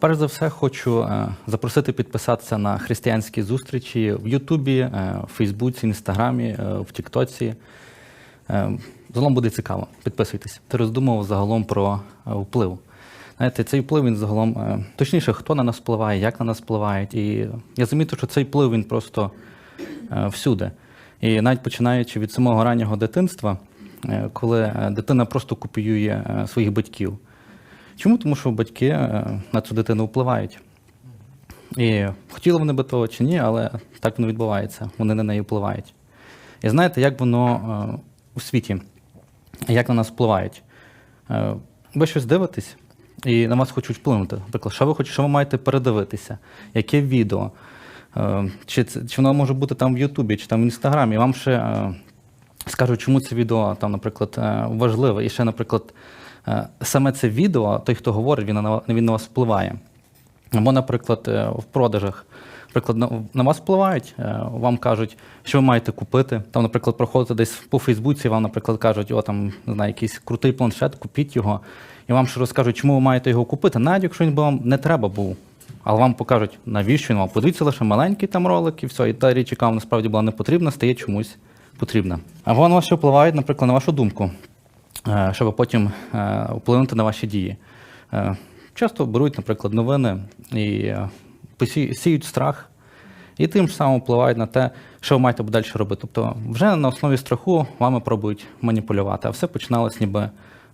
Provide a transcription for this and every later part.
Перш за все, хочу е, запросити підписатися на християнські зустрічі в Ютубі, е, в Фейсбуці, Інстаграмі, е, в Тіктоці. Загалом буде цікаво. Підписуйтесь. Ти роздумував загалом про вплив. Знаєте, цей вплив він загалом, точніше, хто на нас впливає, як на нас впливають. І я замітив, що цей вплив він просто всюди. І навіть починаючи від самого раннього дитинства, коли дитина просто копіює своїх батьків. Чому? Тому що батьки е, на цю дитину впливають. І хотіли вони би того чи ні, але так воно відбувається. Вони на неї впливають. І знаєте, як воно е, у світі, як на нас впливають? Е, Ви щось дивитесь, і на вас хочуть вплинути. Наприклад, що ви хочете, що ви маєте передивитися, яке відео, чи, чи воно може бути там в Ютубі, чи там в Інстаграмі. І вам ще скажуть, чому це відео там, наприклад, важливе. І ще, наприклад, саме це відео, той, хто говорить, він на, він на вас впливає. Або, наприклад, е, в продажах. Наприклад, на, вас впливають, е, вам кажуть, що ви маєте купити. Там, наприклад, проходите десь по Фейсбуці, вам, наприклад, кажуть, о, там, не знаю, якийсь крутий планшет, купіть його. І вам ще розкажуть, чому ви маєте його купити, навіть якщо він вам не треба був. Але вам покажуть, навіщо він вам. Подивіться лише маленький там ролик, і все. І та річ, яка вам насправді була не потрібна, стає чомусь потрібна. Або на вас ще впливають, наприклад, на вашу думку, е, щоб потім е, вплинути на ваші дії. Е, Часто беруть, наприклад, новини і е, сіють страх, і тим самим впливають на те, що ви маєте далі робити. Тобто, вже на основі страху вами пробують маніпулювати, а все починалось ніби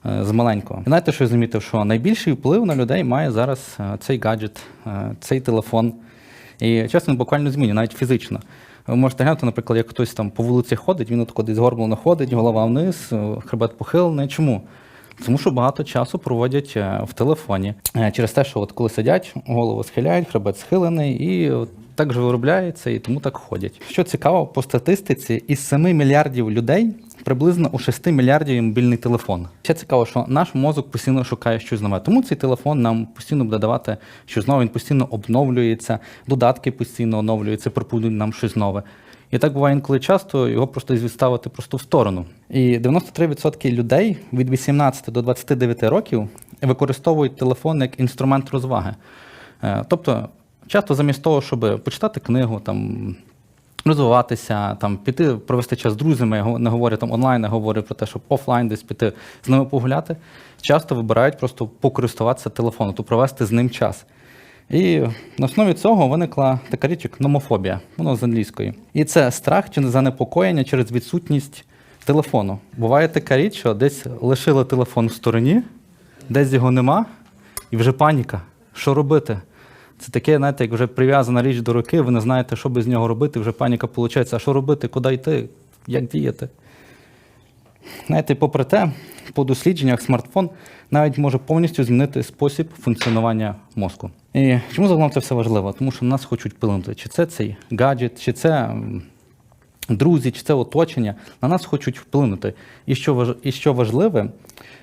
е, з маленького. І знаєте, що я замітив, що найбільший вплив на людей має зараз е, цей гаджет, е, цей телефон. І чесно, буквально змінює, навіть фізично. Ви можете глянути, наприклад, як хтось там по вулиці ходить, він отако десь горблено ходить, голова вниз, хребет похилений. Чому? Тому що багато часу проводять е, в телефоні Е, через те, що от коли сидять, голову схиляють, хребет схилений, і так же виробляється, і тому так ходять. Що цікаво, по статистиці, із 7 мільярдів людей приблизно у 6 мільярдів мобільний телефон. Ще цікаво, що наш мозок постійно шукає щось нове. Тому цей телефон нам постійно буде давати щось нове, він постійно обновлюється, додатки постійно оновлюються, пропонують нам щось нове. І так буває інколи часто його просто відставити просто в сторону. І 93% людей від 18 до 29 років використовують телефон як інструмент розваги. Е, Тобто, часто замість того, щоб почитати книгу, там, розвиватися, там, піти провести час з друзями, не говорю там онлайн, я говорю про те, щоб офлайн десь піти з ними погуляти, часто вибирають просто покористуватися телефоном, то провести з ним час. І на основі цього виникла така річ, як номофобія, воно з англійської. І це страх чи занепокоєння через відсутність телефону. Буває така річ, що десь лишили телефон в стороні, десь його нема, і вже паніка. Що робити? Це таке, знаєте, як вже прив'язана річ до руки, ви не знаєте, що без нього робити, вже паніка виходить. А що робити, куди йти, як діяти? Знаєте, попри те, по дослідженнях смартфон навіть може повністю змінити спосіб функціонування мозку. І чому загалом це все важливо? Тому що нас хочуть вплинути. Чи це цей гаджет, чи це друзі, чи це оточення, на нас хочуть вплинути. І що, важ... і що важливе,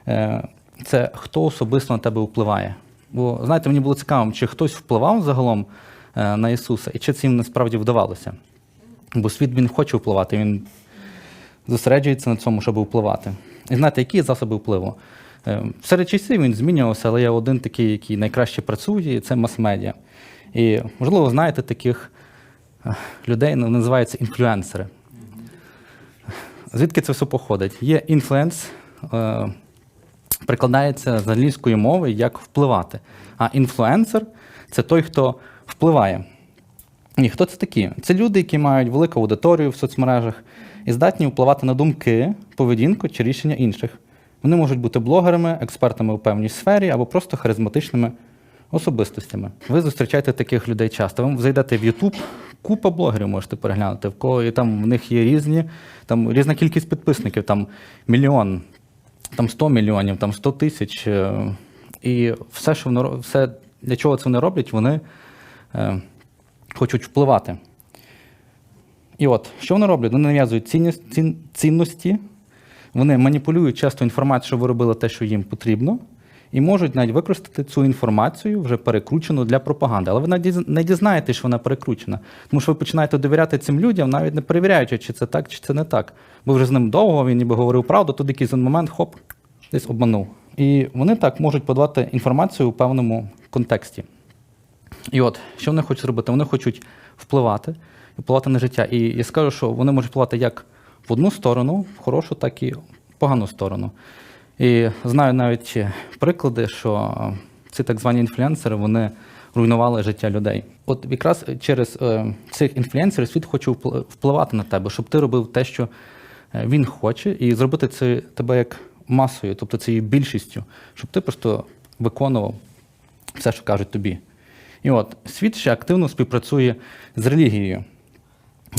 е, це хто особисто на тебе впливає. Бо, знаєте, мені було цікаво, чи хтось впливав загалом е, на Ісуса, і чи це їм насправді вдавалося. Бо світ він хоче впливати, він зосереджується на цьому, щоб впливати. І знаєте, які засоби впливу? Е, Серед часів він змінювався, але є один такий, який найкраще працює, і це мас-медіа. І, можливо, знаєте таких е, людей, ну, називаються інфлюенсери. Звідки це все походить? Є інфлюенс, е, прикладається з англійської мови як впливати. А інфлюенсер це той, хто впливає. І хто це такі? Це люди, які мають велику аудиторію в соцмережах і здатні впливати на думки, поведінку чи рішення інших. Вони можуть бути блогерами, експертами у певній сфері або просто харизматичними особистостями. Ви зустрічаєте таких людей часто. Ви зайдете в YouTube, купа блогерів можете переглянути, в кого і там в них є різні, там різна кількість підписників, там мільйон, там 100 мільйонів, там 100 тисяч. е, І все, що вони, ро- все, для чого це вони роблять, вони е, хочуть впливати. І от, що вони роблять? Вони нав'язують цінність, цін, цінності, вони маніпулюють часто інформацією, щоб ви робили те, що їм потрібно, і можуть навіть використати цю інформацію вже перекручену для пропаганди. Але ви навіть не дізнаєтесь, що вона перекручена. Тому що ви починаєте довіряти цим людям, навіть не перевіряючи, чи це так, чи це не так. Бо вже з ним довго, він ніби говорив правду, тут якийсь момент, хоп, десь обманув. І вони так можуть подавати інформацію у певному контексті. І от, що вони хочуть зробити? Вони хочуть впливати і впливати на життя. І я скажу, що вони можуть впливати як в одну сторону, в хорошу, так і в погану сторону. І знаю навіть приклади, що ці так звані інфлюенсери вони руйнували життя людей. От якраз через е, цих інфлюенсерів світ хоче впли- впливати на тебе, щоб ти робив те, що е, він хоче, і зробити це тебе як масою, тобто цією більшістю, щоб ти просто виконував все, що кажуть тобі. І от світ ще активно співпрацює з релігією.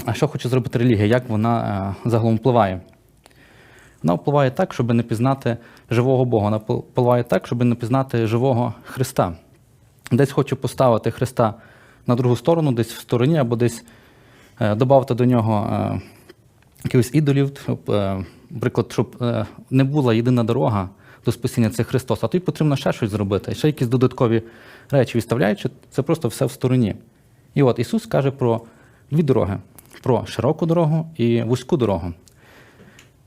А що хоче зробити релігія? Як вона е, загалом впливає? Вона впливає так, щоб не пізнати живого Бога. Вона впливає так, щоб не пізнати живого Христа. Десь хочу поставити Христа на другу сторону, десь в стороні, або десь е, додати до нього е, якихось ідолів, наприклад, щоб не була єдина дорога до спасіння це Христос, а тобі потрібно ще щось зробити, ще якісь додаткові речі відставляючи, це просто все в стороні. І от Ісус каже про дві дороги: про широку дорогу і вузьку дорогу.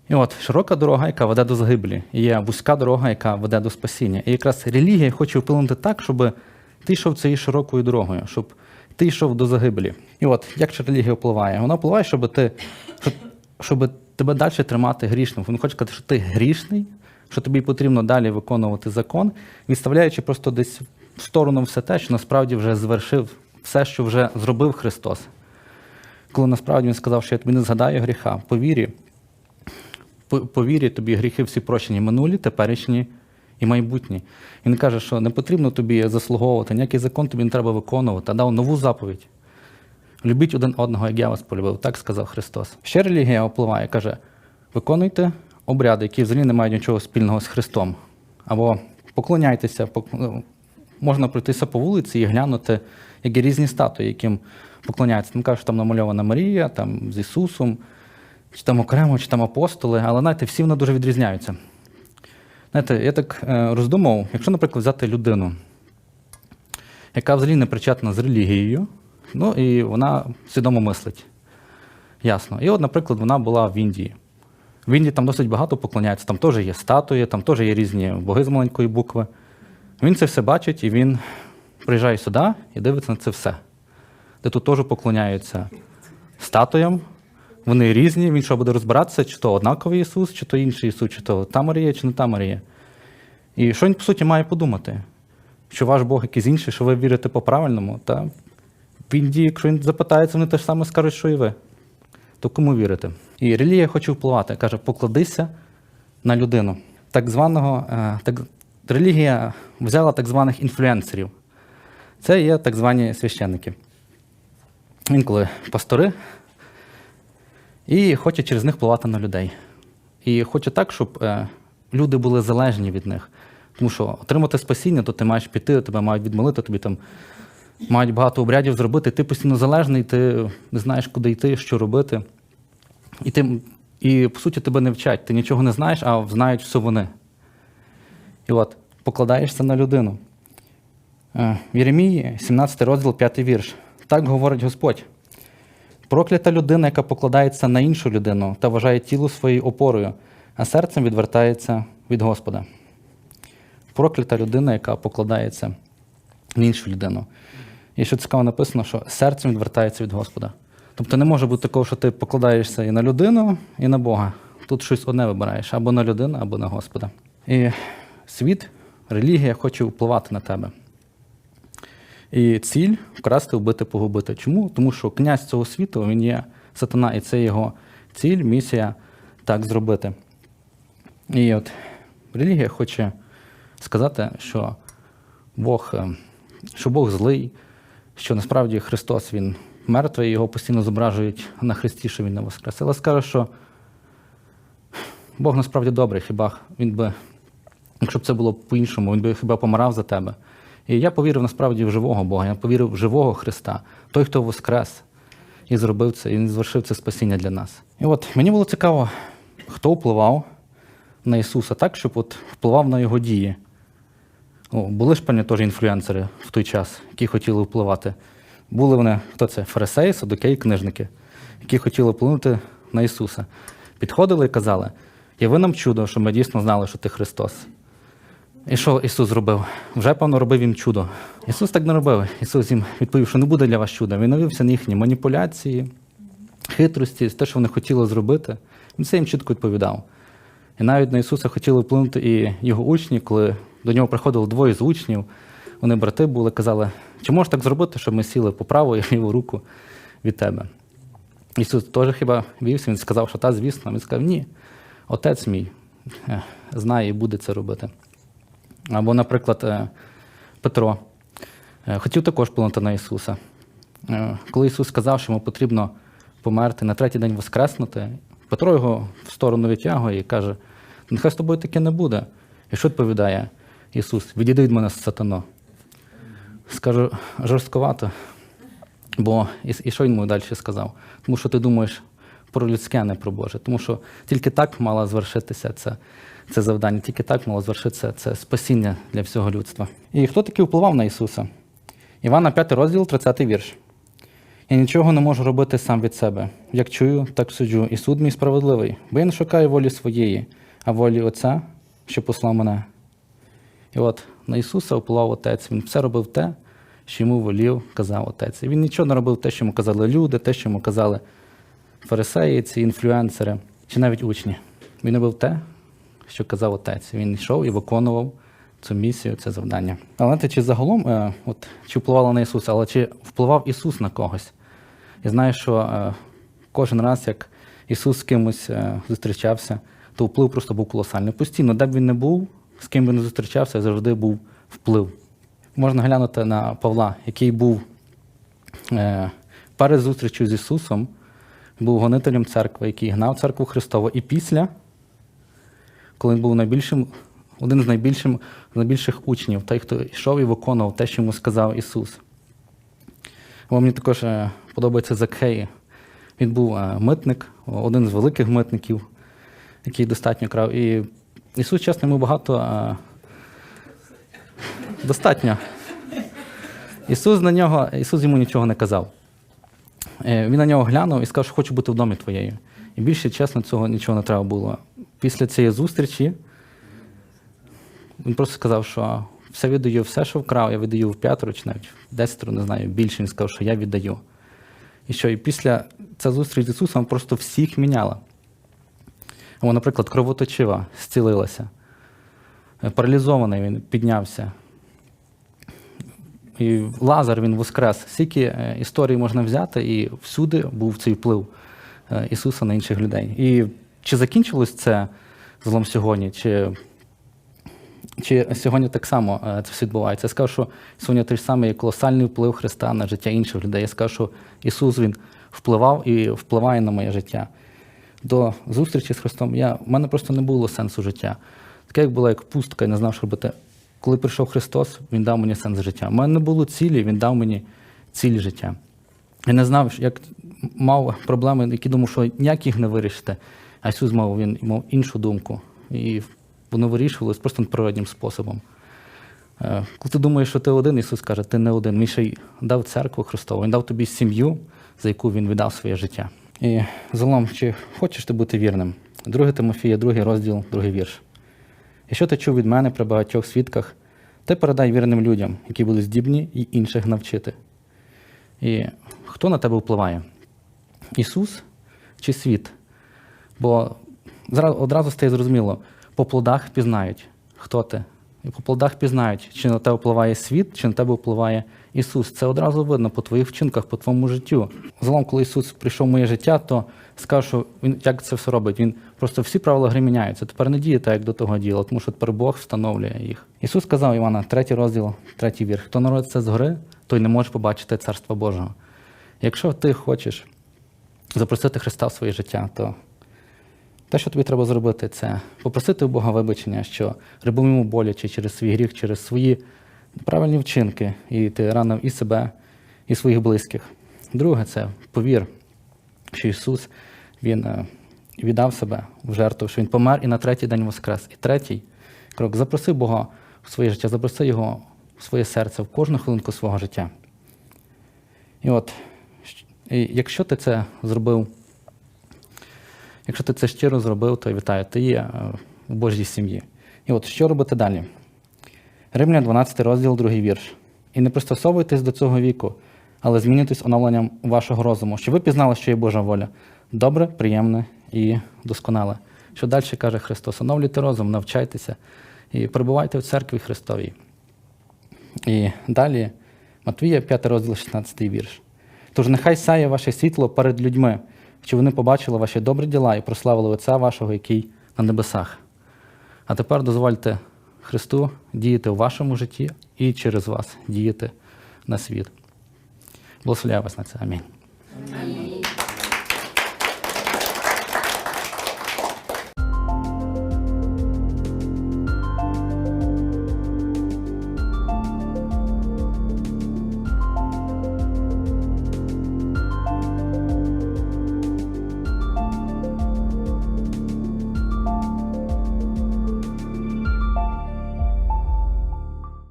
І от широка дорога, яка веде до загибелі, і є вузька дорога, яка веде до спасіння. І якраз релігія хоче вплинути так, щоб ти йшов цією широкою дорогою, щоб ти йшов до загибелі. І от як же релігія впливає? Вона впливає, щоб ти щоб тебе далі тримати грішним. Він хоче сказати, що ти грішний, що тобі потрібно далі виконувати закон, відставляючи просто десь в сторону все те, що насправді вже звершив все, що вже зробив Христос. Коли насправді він сказав, що я тобі не згадаю гріха, по вірі, по, по вірі тобі гріхи всі прощені минулі, теперішні і майбутні. Він каже, що не потрібно тобі заслуговувати, ніякий закон тобі не треба виконувати, а дав нову заповідь. Любіть один одного, як я вас полюбив, так сказав Христос. Ще релігія впливає, каже: виконуйте обряди, які взагалі не мають нічого спільного з Христом. Або поклоняйтеся, пок- ну, можна пройтися по вулиці і глянути, як є різні статуї, яким поклоняються. Там кажуть, що там намальована Марія, там з Ісусом, чи там окремо, чи там апостоли, але знаєте, всі вони дуже відрізняються. Знаєте, я так е, роздумав, якщо, наприклад, взяти людину, яка взагалі не причетна з релігією, ну і вона свідомо мислить. Ясно. І от, наприклад, вона була в Індії. В Індії там досить багато поклоняється, там теж є статуї, там теж є різні боги з маленької букви. Він це все бачить і він приїжджає сюди і дивиться на це все. Де тут теж поклоняються статуям, вони різні, він що буде розбиратися, чи то однаковий Ісус, чи то інший Ісус, чи то та Марія, чи не та Марія. І що він, по суті, має подумати? Що ваш Бог якийсь інший, що ви вірите по-правильному, та в Індії, якщо він запитається, вони те ж саме скажуть, що і ви. То кому вірити? І релігія хоче впливати. Каже, покладися на людину. Так званого, е, так, релігія взяла так званих інфлюенсерів. Це є так звані священники. Інколи пастори, і хоче через них впливати на людей. І хоче так, щоб е, люди були залежні від них. Тому що отримати спасіння, то ти маєш піти, тебе мають відмолити, тобі там мають багато обрядів зробити, ти постійно залежний, ти не знаєш, куди йти, що робити. І, ти, і по суті, тебе не вчать. Ти нічого не знаєш, а знають все вони. І от, покладаєшся на людину. Е, В Єремії, 17 розділ, 5 вірш. Так говорить Господь. Проклята людина, яка покладається на іншу людину та вважає тіло своєю опорою, а серцем відвертається від Господа. Проклята людина, яка покладається на іншу людину. І що цікаво написано, що серцем відвертається від Господа. Тобто не може бути такого, що ти покладаєшся і на людину, і на Бога. Тут щось одне вибираєш або на людину, або на Господа. І світ, релігія хоче впливати на тебе. І ціль вкрасти, вбити, погубити. Чому? Тому що князь цього світу він є сатана, і це його ціль, місія так зробити. І от релігія хоче сказати, що Бог, е, що Бог злий, що насправді Христос Він мертвий, його постійно зображують на Христі, що Він не воскрес. Але скаже, що Бог насправді добрий, хіба він би, якщо б це було по-іншому, він би хіба помирав за тебе. І я повірив насправді в живого Бога, я повірив в живого Христа, той, хто воскрес і зробив це, і звершив це спасіння для нас. І от мені було цікаво, хто впливав на Ісуса так, щоб от впливав на його дії. О, були ж певні теж інфлюенсери в той час, які хотіли впливати. Були вони, хто це? Фарисеї, садокеї, книжники, які хотіли вплинути на Ісуса. Підходили і казали: яви нам чудо, що ми дійсно знали, що ти Христос. І що Ісус зробив? Вже, певно, робив їм чудо. Ісус так не робив. Ісус їм відповів, що не буде для вас чуда. Він навівся на їхні маніпуляції, хитрості, те, що вони хотіли зробити. Він це їм чітко відповідав. І навіть на Ісуса хотіли вплинути і його учні, коли до нього приходило двоє з учнів. Вони брати були, казали, чи можеш так зробити, щоб ми сіли по праву і ліву руку від тебе? Ісус теж хіба вівся, він сказав, що та, звісно. Він сказав, ні, отець мій е, знає і буде це робити. Або, наприклад, е, Петро е, хотів також вплинути на Ісуса. Коли Ісус сказав, що йому потрібно померти, на третій день воскреснути, Петро його в сторону відтягує і каже: нехай з тобою таке не буде. І що відповідає Ісус? Відійди від мене, сатано. Скажу жорстковато, бо і, і що він йому далі сказав? Тому що ти думаєш про людське, а не про Боже. Тому що тільки так мало звершитися це, це завдання, тільки так мало звершитися це спасіння для всього людства. І хто таки впливав на Ісуса? Івана 5 розділ, 30 вірш. Я нічого не можу робити сам від себе. Як чую, так суджу, і суд мій справедливий, бо я не шукаю волі своєї, а волі Отця, що послав мене. І от на Ісуса впливав Отець. Він все робив те, що йому волів, казав Отець. Він нічого не робив те, що йому казали люди, те, що йому казали фарисеї, ці інфлюенсери, чи навіть учні. Він робив те, що казав Отець. Він йшов і виконував цю місію, це завдання. Але знаєте, чи загалом, е, от, чи впливало на Ісуса, але чи впливав Ісус на когось? Я знаю, що е, кожен раз, як Ісус з кимось е, зустрічався, то вплив просто був колосальний. Постійно, де б він не був, з ким він не зустрічався, завжди був вплив. Можна глянути на Павла, який був е, перед зустрічю з Ісусом, був гонителем церкви, який гнав церкву Христову. І після, коли він був найбільшим, один з найбільшим, найбільших учнів, той, хто йшов і виконував те, що йому сказав Ісус. Бо мені також е, подобається Закхей. Він був е, митник, один з великих митників, який достатньо крав. І Ісус, чесно, йому багато е, достатньо. Ісус на нього, Ісус йому нічого не казав. Е, Він на нього глянув і сказав, що хочу бути в домі твоєю. І більше, чесно, цього нічого не треба було. Після цієї зустрічі він просто сказав, що все віддаю, все, що вкрав, я віддаю в п'ятеро чи навіть в десятеро, не знаю, більше. Він сказав, що я віддаю. І що, і після ця зустріч з Ісусом просто всіх міняла. Або, наприклад, кровоточива зцілилася, Е, паралізований він піднявся. І Лазар він воскрес. Скільки е, історій можна взяти, і всюди був цей вплив е, Ісуса на інших людей. І чи закінчилось це злом сьогодні, чи, чи сьогодні так само це все відбувається? Я скажу, що сьогодні той самий колосальний вплив Христа на життя інших людей. Я скажу, що Ісус Він впливав і впливає на моє життя. До зустрічі з Христом я, в мене просто не було сенсу життя. Таке, як була як пустка, я не знав, що робити. Коли прийшов Христос, Він дав мені сенс життя. У мене не було цілі, Він дав мені ціль життя. Я не знав, як мав проблеми, які думав, що ніяк їх не вирішити. А Ісус мав він мав іншу думку. І воно вирішувалось просто природнім способом. Е, Коли ти думаєш, що ти один, Ісус каже, ти не один. Він ще й дав церкву Христову, Він дав тобі сім'ю, за яку Він віддав своє життя. І загалом, чи хочеш ти бути вірним? 2 Тимофія, 2 розділ, 2 вірш. Якщо ти чув від мене при багатьох свідках, ти передай вірним людям, які були здібні і інших навчити. І хто на тебе впливає? Ісус чи світ? Бо одразу стає зрозуміло, по плодах пізнають, хто ти. І по плодах пізнають, чи на тебе впливає світ, чи на тебе впливає Ісус. Це одразу видно по твоїх вчинках, по твоєму життю. Загалом, коли Ісус прийшов в моє життя, то скажу, що Він як це все робить. Він просто всі правила гри міняються. Тепер не діє так, як до того діла, тому що тепер Бог встановлює їх. Ісус сказав Івана, третій розділ, третій вірш. Хто народиться згори, той не може побачити Царства Божого. Якщо ти хочеш запросити Христа в своє життя, то те, що тобі треба зробити, це попросити у Бога вибачення, що робив йому боляче через свій гріх, через свої неправильні вчинки, і ти ранив і себе, і своїх близьких. Друге, це повір, що Ісус Він е, віддав себе в жертву, що Він помер і на третій день воскрес. І третій крок запроси Бога в своє життя, запроси Його в своє серце в кожну хвилинку свого життя. І от, якщо ти це зробив, якщо ти це щиро зробив, то вітаю, ти є е, в Божій сім'ї. І от що робити далі? Римлян 12 розділ, другий вірш. І не пристосовуйтесь до цього віку, але змінюйтесь оновленням вашого розуму, щоб ви пізнали, що є Божа воля. Добре, приємне і досконале. Що далі каже Христос? Оновлюйте розум, навчайтеся і перебувайте в церкві Христовій. І далі Матвія, 5 розділ, 16 вірш. Тож нехай сяє ваше світло перед людьми, щоб вони побачили ваші добрі діла і прославили Отця вашого, який на небесах. А тепер дозвольте Христу діяти у вашому житті і через вас діяти на світ. Благословляю вас на це. Амінь.